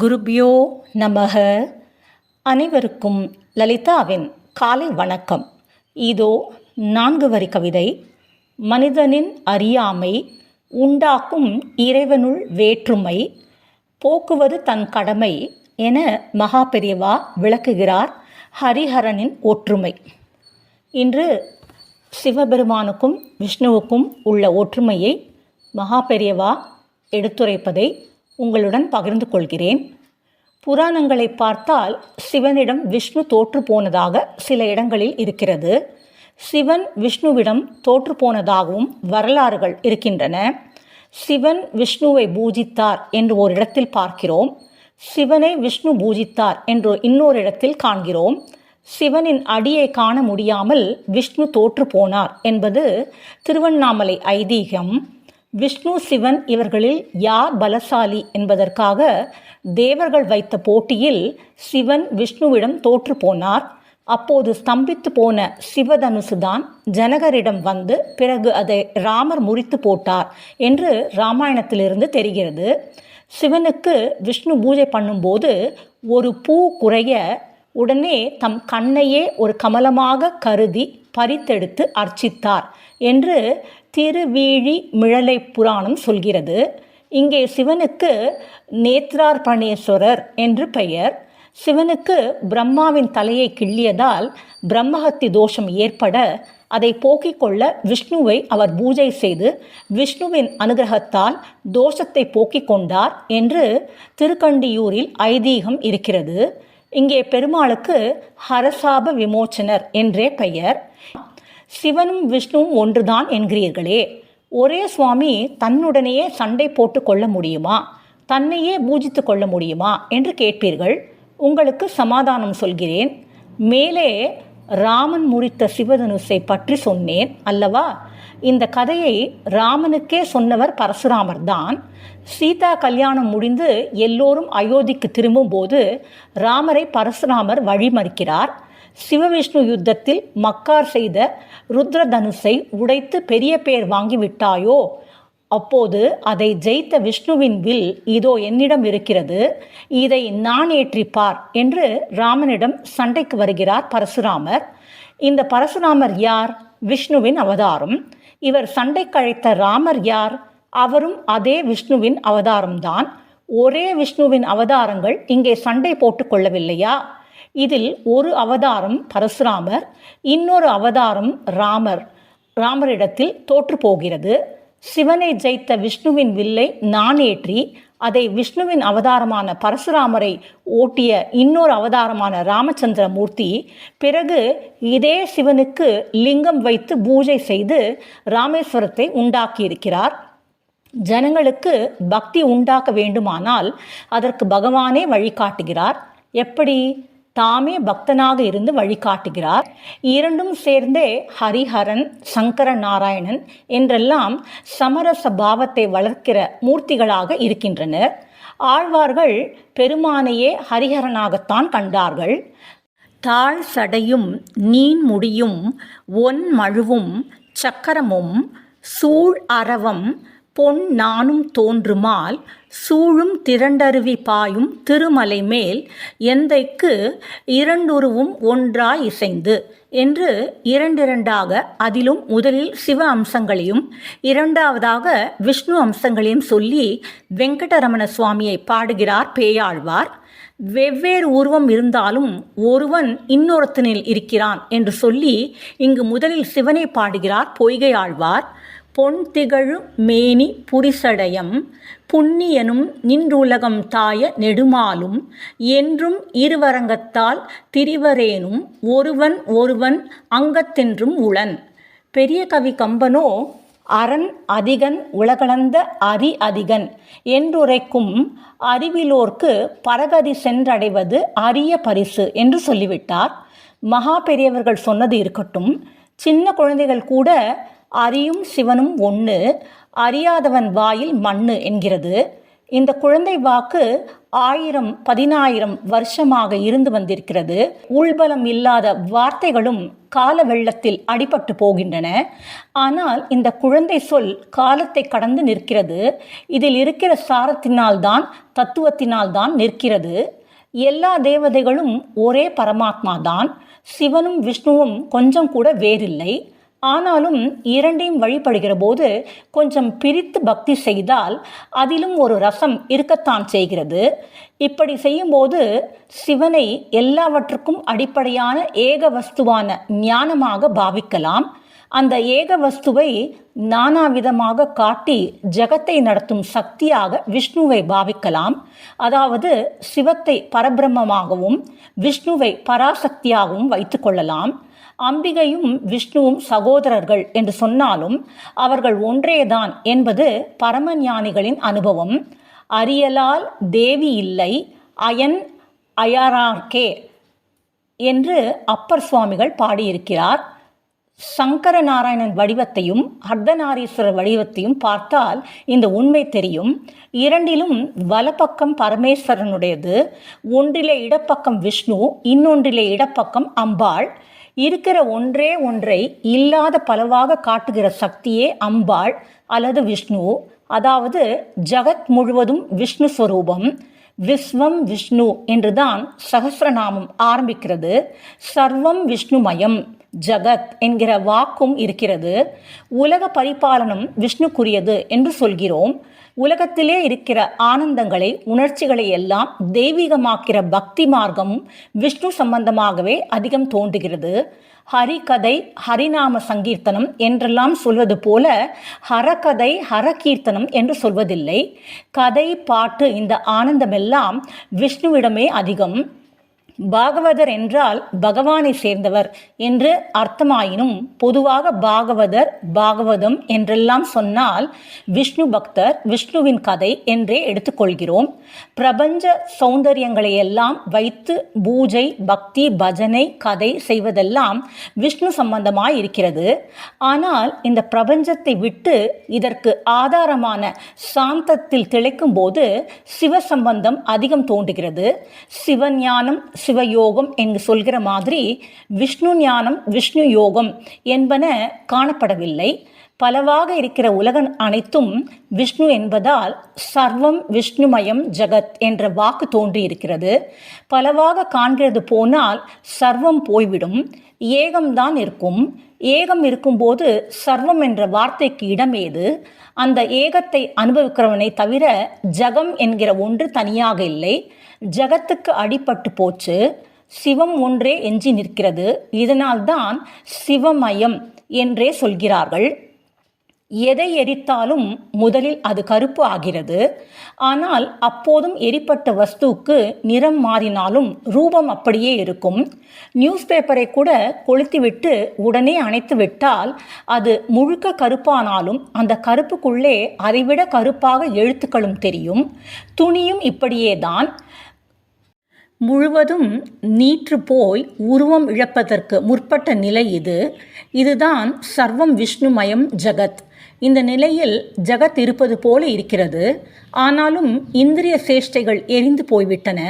குருபியோ நமக. அனைவருக்கும் லலிதாவின் காலை வணக்கம். இதோ நான்கு வரி கவிதை. மனிதனின் அறியாமை உண்டாக்கும் இறைவனுள் வேற்றுமை போக்குவது தன் கடமை என மகா பெரியவா விளக்குகிறார் ஹரிஹரனின் ஒற்றுமை. இன்று சிவபெருமானுக்கும் விஷ்ணுவுக்கும் உள்ள ஒற்றுமையை மகா பெரியவா எடுத்துரைப்பதை உங்களுடன் பகிர்ந்து கொள்கிறேன். புராணங்களை பார்த்தால் சிவனிடம் விஷ்ணு தோற்று போனதாக சில இடங்களில் இருக்கிறது. சிவன் விஷ்ணுவிடம் தோற்று போனதாகவும் வரலாறுகள் இருக்கின்றன. சிவன் விஷ்ணுவை பூஜித்தார் என்று ஒரு இடத்தில் பார்க்கிறோம். சிவனை விஷ்ணு பூஜித்தார் என்று இன்னொரு இடத்தில் காண்கிறோம். சிவனின் அடியை காண முடியாமல் விஷ்ணு தோற்று போனார் என்பது திருவண்ணாமலை ஐதீகம். விஷ்ணு சிவன் இவர்களில் யார் பலசாலி என்பதற்காக தேவர்கள் வைத்த போட்டியில் சிவன் விஷ்ணுவிடம் தோற்று போனார். அப்போது ஸ்தம்பித்து போன சிவதனுசுதான் ஜனகரிடம் வந்து பிறகு அதை ராமர் முறித்து போட்டார் என்று ராமாயணத்திலிருந்து தெரிகிறது. சிவனுக்கு விஷ்ணு பூஜை பண்ணும்போது ஒரு பூ குறைய உடனே தம் கண்ணையே ஒரு கமலமாக கருதி பறித்தெடுத்து அர்ச்சித்தார் என்று திருவீழி மிழலை புராணம் சொல்கிறது. இங்கே சிவனுக்கு நேத்ரார்பணேஸ்வரர் என்று பெயர். சிவனுக்கு பிரம்மாவின் தலையை கிள்ளியதால் பிரம்மஹத்தி தோஷம் ஏற்பட அதை போக்கிக் கொள்ள விஷ்ணுவை அவர் பூஜை செய்து விஷ்ணுவின் அனுகிரகத்தால் தோஷத்தை போக்கிக் கொண்டார் என்று திருக்கண்டியூரில் ஐதீகம் இருக்கிறது. இங்கே பெருமாளுக்கு ஹரசாப விமோச்சனர் என்றே பெயர். சிவனும் விஷ்ணுவும் ஒன்றுதான் என்கிறீர்களே. ஒரே சுவாமி தன்னுடனேயே சண்டை போட்டு கொள்ள முடியுமா? தன்னையே பூஜித்து கொள்ள முடியுமா? என்று கேட்பீர்கள். உங்களுக்கு சமாதானம் சொல்கிறேன். மேலே ராமன் முறித்த சிவதனுசை பற்றி சொன்னேன் அல்லவா? இந்த கதையை ராமனுக்கே சொன்னவர் பரசுராமர் தான் சீதா கல்யாணம் முடிந்து எல்லோரும் அயோத்திக்கு திரும்பும்போது ராமரை பரசுராமர் வழிமறிக்கிறார். சிவவிஷ்ணு யுத்தத்தில் மக்கார் செய்த ருத்ரதனுசை உடைத்து பெரிய பேர் வாங்கிவிட்டாயோ? அப்போது அதை ஜெயித்த விஷ்ணுவின் வில் இதோ என்னிடம் இருக்கிறது. இதை நான் ஏற்றிப்பார் என்று ராமனிடம் சண்டைக்கு வருகிறார் பரசுராமர். இந்த பரசுராமர் யார்? விஷ்ணுவின் அவதாரம். இவர் சண்டை கழைத்த ராமர் யார்? அவரும் அதே விஷ்ணுவின் அவதாரம்தான். ஒரே விஷ்ணுவின் அவதாரங்கள் இங்கே சண்டை போட்டுக்கொள்ளவில்லையா இதில் ஒரு அவதாரம் பரசுராமர் இன்னொரு அவதாரம் ராமர். ராமரிடத்தில் தோற்று போகிறது. சிவனை ஜெயித்த விஷ்ணுவின் வில்லை நான் ஏற்றி அதை விஷ்ணுவின் அவதாரமான பரசுராமரை ஓட்டிய இன்னொரு அவதாரமான ராமச்சந்திர மூர்த்தி பிறகு இதே சிவனுக்கு லிங்கம் வைத்து பூஜை செய்து ராமேஸ்வரத்தை உண்டாக்கியிருக்கிறார். ஜனங்களுக்கு பக்தி உண்டாக்க வேண்டுமானால் அதற்கு பகவானே வழிகாட்டுகிறார். எப்படி? தாமே பக்தனாக இருந்து வழிகாட்டுகிறார். இரண்டும் சேர்ந்தே ஹரிஹரன் சங்கர நாராயணன் என்றெல்லாம் சமரச பாவத்தை வளர்க்கிற மூர்த்திகளாக இருக்கின்றனர். ஆழ்வார்கள் பெருமானையே ஹரிஹரனாகத்தான் கண்டார்கள். தாழ் சடையும் நீன் முடியும் ஒன் மழுவும் சக்கரமும் சூழ் அரவம் பொன் நானும் தோன்றுமால் சூழும் திரண்டருவி பாயும் திருமலை மேல் எந்தைக்கு இரண்டுருவும் ஒன்றாய் இசைந்து. என்று இரண்டிரண்டாக அதிலும் முதலில் சிவ அம்சங்களையும் இரண்டாவதாக விஷ்ணு அம்சங்களையும் சொல்லி வெங்கடரமண சுவாமியை பாடுகிறார் பேயாழ்வார். வெவ்வேறு உருவம் இருந்தாலும் ஒருவன் இன்னொருத்தனில் இருக்கிறான் என்று சொல்லி இங்கு முதலில் சிவனை பாடுகிறார் பொய்கை ஆழ்வார் பொன் திகழு மேனி புரிசடையம். புண்ணியனும் நின்றுலகம் தாய நெடுமாலும். என்றும் இருவரங்கத்தால் திரிவரேனும் ஒருவன் ஒருவன் அங்கத்தென்றும் உளன். பெரிய கவி கம்பனோ அரண் அதிகன் உலகளந்த அரி அதிகன் என்றுரைக்கும் அறிவிலோர்க்கு பரகதி சென்றடைவது அரிய பரிசு என்று சொல்லிவிட்டார். மகா பெரியவர்கள் சொன்னது இருக்கட்டும். சின்ன குழந்தைகள் கூட அறியும் சிவனும் ஒன்று அறியாதவன் வாயில் மண்ணு என்கிறது. இந்த குழந்தை வாக்கு ஆயிரம் பதினாயிரம் வருஷமாக இருந்து வந்திருக்கிறது. உள்பலம் இல்லாத வார்த்தைகளும் கால வெள்ளத்தில் அடிபட்டு போகின்றன. ஆனால் இந்த குழந்தை சொல் காலத்தை கடந்து நிற்கிறது. இதில் இருக்கிற சாரத்தினால்தான் தத்துவத்தினால்தான் நிற்கிறது. எல்லா தேவதைகளும் ஒரே பரமாத்மா தான் சிவனும் விஷ்ணுவும் கொஞ்சம் கூட வேறில்லை. ஆனாலும் இரண்டையும் வழிபடுகிற போது கொஞ்சம் பிரித்து பக்தி செய்தால் அதிலும் ஒரு ரசம் இருக்கத்தான் செய்கிறது. இப்படி செய்யும்போது சிவனை எல்லாவற்றுக்கும் அடிப்படையான ஏக வஸ்துவான ஞானமாக பாவிக்கலாம். அந்த ஏக வஸ்துவை நானாவிதமாக காட்டி ஜகத்தை நடத்தும் சக்தியாக விஷ்ணுவை பாவிக்கலாம். அதாவது சிவத்தை பரபிரம்மமாகவும் விஷ்ணுவை பராசக்தியாகவும் வைத்துக்கொள்ளலாம் அம்பிகையும் விஷ்ணுவும் சகோதரர்கள் என்று சொன்னாலும் அவர்கள் ஒன்றேதான் என்பது பரமஞானிகளின் அனுபவம். அரியலால் தேவி இல்லை அயன் அயரார்கே என்று அப்பர் சுவாமிகள் பாடியிருக்கிறார். சங்கர நாராயணன் வடிவத்தையும் அர்த்தநாரீஸ்வரர் வடிவத்தையும் பார்த்தால் இந்த உண்மை தெரியும். இரண்டிலும் வலப்பக்கம் பரமேஸ்வரனுடையது ஒன்றிலே இடப்பக்கம் விஷ்ணு இன்னொன்றிலே இடப்பக்கம் அம்பாள். இருக்கிற ஒன்றே ஒன்றை இல்லாத பலவாக காட்டுகிற சக்தியே அம்பாள் அல்லது விஷ்ணு. அதாவது ஜகத் முழுவதும் விஷ்ணு ஸ்வரூபம் விஸ்வம் விஷ்ணு என்றுதான் சகசிரநாமம் ஆரம்பிக்கிறது. சர்வம் விஷ்ணுமயம். ஜகத் என்கிற வாக்கும் இருக்கிறது. உலக பரிபாலனம் விஷ்ணுக்குரியது என்று சொல்கிறோம். உலகத்திலே இருக்கிற ஆனந்தங்களை உணர்ச்சிகளை எல்லாம் தெய்வீகமாக்கிற பக்தி மார்க்கம் விஷ்ணு சம்பந்தமாகவே அதிகம் தோன்றுகிறது. ஹரிகதை ஹரிநாம சங்கீர்த்தனம் என்றெல்லாம் சொல்வது போல ஹரகதை ஹரகீர்த்தனம் என்று சொல்வதில்லை. கதை பாட்டு இந்த ஆனந்தமெல்லாம் விஷ்ணுவிடமே அதிகம். பாகவதர் என்றால் பகவானை சேர்ந்தவர் என்று அர்த்தமாயினும் பொதுவாக பாகவதர் பாகவதம் என்றெல்லாம் சொன்னால் விஷ்ணு பக்தர் விஷ்ணுவின் கதை என்றே எடுத்துக்கொள்கிறோம். பிரபஞ்ச சௌந்தரியங்களை எல்லாம் வைத்து பூஜை பக்தி பஜனை கதை செய்வதெல்லாம் விஷ்ணு சம்பந்தமாய் இருக்கிறது ஆனால் இந்த பிரபஞ்சத்தை விட்டு இதற்கு ஆதாரமான சாந்தத்தில் திளைக்கும் போது சிவ சம்பந்தம் அதிகம் தோன்றுகிறது. சிவஞானம் சிவயோகம் என்று சொல்கிற மாதிரி விஷ்ணு ஞானம் விஷ்ணு யோகம் என்பன காணப்படவில்லை. பலவாக இருக்கிற உலகம் அனைத்தும் விஷ்ணு என்பதால் சர்வம் விஷ்ணுமயம் ஜகத் என்ற வாக்கு தோன்றியிருக்கிறது. பலவாக காண்கிறது போனால் சர்வம் போய்விடும் ஏகம்தான் இருக்கும். ஏகம் இருக்கும்போது சர்வம் என்ற வார்த்தைக்கு இடமேது. அந்த ஏகத்தை அனுபவிக்கிறவனை தவிர ஜகம் என்கிற ஒன்று தனியாக இல்லை. ஜகத்துக்கு அடிபட்டு போச்சு. சிவம் ஒன்றே எஞ்சி நிற்கிறது. இதனால்தான் சிவமயம் என்றே சொல்கிறார்கள். எதை எரித்தாலும் முதலில் அது கருப்பு ஆகிறது. ஆனால் அப்போதும் எரிப்பட்ட வஸ்துவுக்கு நிறம் மாறினாலும் ரூபம் அப்படியே இருக்கும். நியூஸ் பேப்பரை கூட கொளுத்திவிட்டு உடனே அணைத்து விட்டால் அது முழுக்க கருப்பானாலும் அந்த கருப்புக்குள்ளே அதைவிட கருப்பாக எழுத்துக்களும் தெரியும். துணியும் இப்படியே தான் முழுவதும் நீற்று போய் உருவம் இழப்பதற்கு முற்பட்ட நிலை இது. இதுதான் சர்வம் விஷ்ணுமயம் ஜகத். இந்த நிலையில் ஜகத் இருப்பது போல இருக்கிறது. ஆனாலும் இந்திரிய சேஷ்டைகள் எரிந்து போய்விட்டன.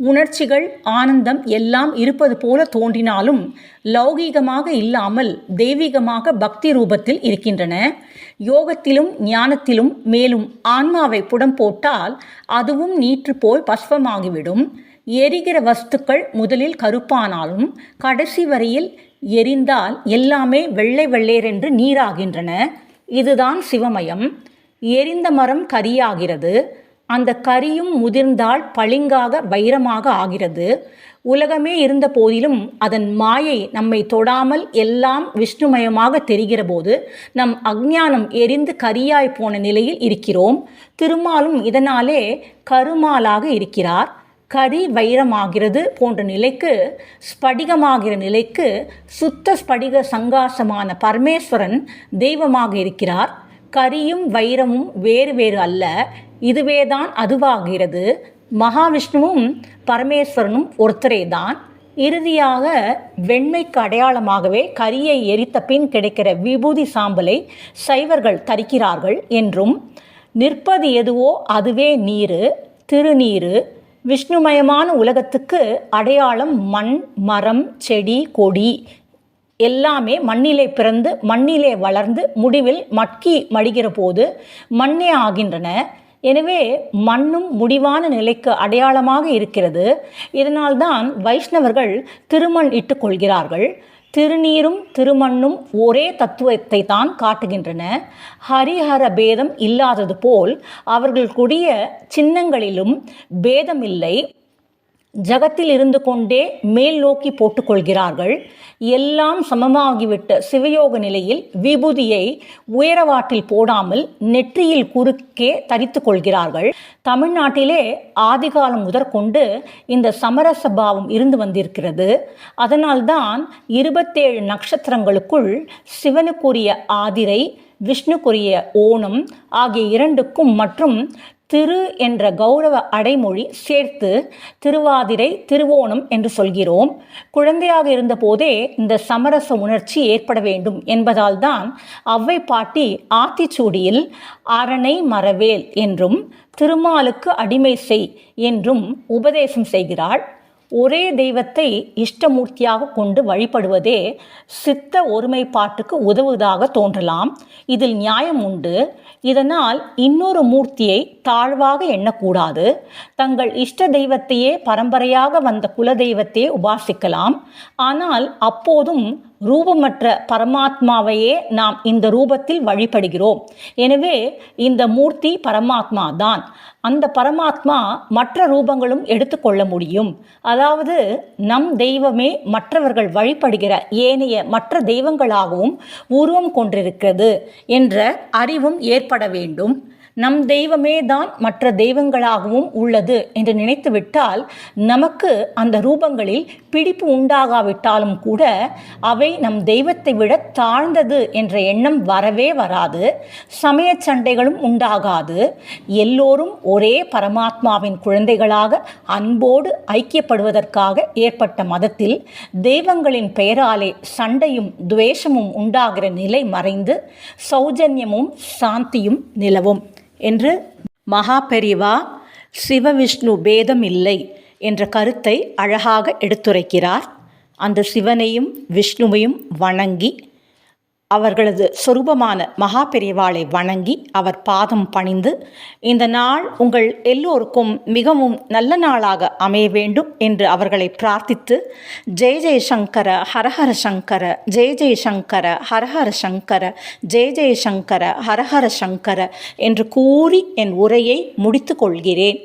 உணர்ச்சிகள் ஆனந்தம் எல்லாம் இருப்பது போல தோன்றினாலும் லௌகீகமாக இல்லாமல் தெய்வீகமாக பக்தி ரூபத்தில் இருக்கின்றன. யோகத்திலும் ஞானத்திலும் மேலும் ஆன்மாவை புடம் போட்டால் அதுவும் நீற்று போய் பஸ்வமாகிவிடும். எரிகிற வஸ்துக்கள் முதலில் கருப்பானாலும் கடைசி வரையில் எரிந்தால் எல்லாமே வெள்ளை வெள்ளேரென்று நீராகின்றன. இதுதான் சிவமயம். எரிந்த மரம் கரியாகிறது. அந்த கரியும் முதிர்ந்தால் பளிங்காக வைரமாக ஆகிறது. உலகமே இருந்த போதிலும் அதன் மாயை நம்மை தொடாமல் எல்லாம் விஷ்ணுமயமாக தெரிகிற போது நம் அஞ்ஞானம் எரிந்து கரியாய் போன நிலையில் இருக்கிறோம். திருமாலும் இதனாலே கருமாலாக இருக்கிறார். கரி வைரமாகிறது போன்ற நிலைக்கு ஸ்படிகமாகிற நிலைக்கு சுத்த ஸ்படிக சங்காசமான பரமேஸ்வரன் தெய்வமாக இருக்கிறார். கரியும் வைரமும் வேறு வேறு அல்ல. இதுவேதான் அதுவாகிறது. மகாவிஷ்ணுவும் பரமேஸ்வரனும் ஒருத்தரே தான் இறுதியாக வெண்மைக்கு அடையாளமாகவே கரியை எரித்த பின் கிடைக்கிற விபூதி சாம்பலை சைவர்கள் தரிக்கிறார்கள் என்றும் நிற்பது எதுவோ அதுவே நீரு திருநீரு விஷ்ணுமயமான உலகத்துக்கு அடையாளம் மண் மரம் செடி கொடி. எல்லாமே மண்ணிலே பிறந்து மண்ணிலே வளர்ந்து முடிவில் மட்கி மடிகிற போது மண்ணே ஆகின்றன. எனவே மண்ணும் முடிவான நிலைக்கு அடையாளமாக இருக்கிறது. இதனால்தான் வைஷ்ணவர்கள் திருமண் இட்டுக்கொள்கிறார்கள் திருநீரும் திருமண்ணும் ஒரே தத்துவத்தை தான் காட்டுகின்றன. ஹரிஹர பேதம் இல்லாதது போல் அவர்கள் கூடிய சின்னங்களிலும் பேதமில்லை. ஜகத்தில் இருந்து கொண்டே மேல் நோக்கி போட்டுக்கொள்கிறார்கள். எல்லாம் சமமாகிவிட்ட சிவயோக நிலையில் விபூதியை உயரவாட்டில் போடாமல் நெற்றியில் குறுக்கே தரித்து கொள்கிறார்கள் தமிழ்நாட்டிலே ஆதிகாலம் முதற்கொண்டு இந்த சமரச பாவம் இருந்து வந்திருக்கிறது. அதனால்தான் இருபத்தேழு நட்சத்திரங்களுக்குள் சிவனுக்குரிய ஆதிரை விஷ்ணுக்குரிய ஓணம் ஆகிய இரண்டுக்கும் மற்றும் திரு என்ற கௌரவ அடைமொழி சேர்த்து திருவாதிரை திருவோணம் என்று சொல்கிறோம். குழந்தையாக இருந்தபோதே இந்த சமரச உணர்ச்சி ஏற்பட வேண்டும் என்பதால் தான் அவ்வை பாட்டி ஆத்திச்சூடியில் அரணை மரவேல் என்றும் திருமாலுக்கு அடிமை செய் என்றும் உபதேசம் செய்கிறாள். ஒரே தெய்வத்தை இஷ்டமூர்த்தியாக கொண்டு வழிபடுவதே சித்த ஒருமைப்பாட்டுக்கு உதவுவதாக தோன்றலாம். இதில் நியாயம் உண்டு. இதனால் இன்னொரு மூர்த்தியை தாழ்வாக எண்ணக்கூடாது. தங்கள் இஷ்ட தெய்வத்தையே பரம்பரையாக வந்த குல தெய்வத்தையே உபாசிக்கலாம். ஆனால் அப்போதும் ரூபமற்ற பரமாத்மாவையே நாம் இந்த ரூபத்தில் வழிபடுகிறோம். எனவே இந்த மூர்த்தி பரமாத்மா தான். அந்த பரமாத்மா மற்ற ரூபங்களும் எடுத்துக்கொள்ள முடியும். அதாவது நம் தெய்வமே மற்றவர்கள் வழிபடுகிற ஏனைய மற்ற தெய்வங்களாகவும் உருவம் கொண்டிருக்கிறது என்ற அறிவும் ஏற்பட வேண்டும். நம் தெய்வமே தான் மற்ற தெய்வங்களாகவும் உள்ளது என்று நினைத்துவிட்டால் நமக்கு அந்த ரூபங்களில் பிடிப்பு உண்டாகாவிட்டாலும் கூட அவை நம் தெய்வத்தை விட தாழ்ந்தது என்ற எண்ணம் வரவே வராது சமய சண்டைகளும் உண்டாகாது. எல்லோரும் ஒரே பரமாத்மாவின் குழந்தைகளாக அன்போடு ஐக்கியப்படுவதற்காக ஏற்பட்ட மதத்தில் தெய்வங்களின் பெயராலே சண்டையும் துவேஷமும் உண்டாகிற நிலை மறைந்து சௌஜன்யமும் சாந்தியும் நிலவும். என்று மகா பெரிவா சிவவிஷ்ணு பேதம் இல்லை என்ற கருத்தை அழகாக எடுத்துரைக்கிறார். அந்த சிவனையும் விஷ்ணுவையும் வணங்கி அவர்களது சொரூபமான மகா பெரியவாளை வணங்கி அவர் பாதம் பணிந்து இந்த நாள் உங்கள் எல்லோருக்கும் மிகவும் நல்ல நாளாக அமைய வேண்டும் என்று அவர்களை பிரார்த்தித்து ஜெய ஜெய சங்கர ஹரஹர சங்கர ஜெய ஜெய சங்கர ஹரஹர சங்கர ஜெய ஜெய சங்கர ஹரஹர சங்கர என்று கூறி என் உரையை முடித்து கொள்கிறேன்.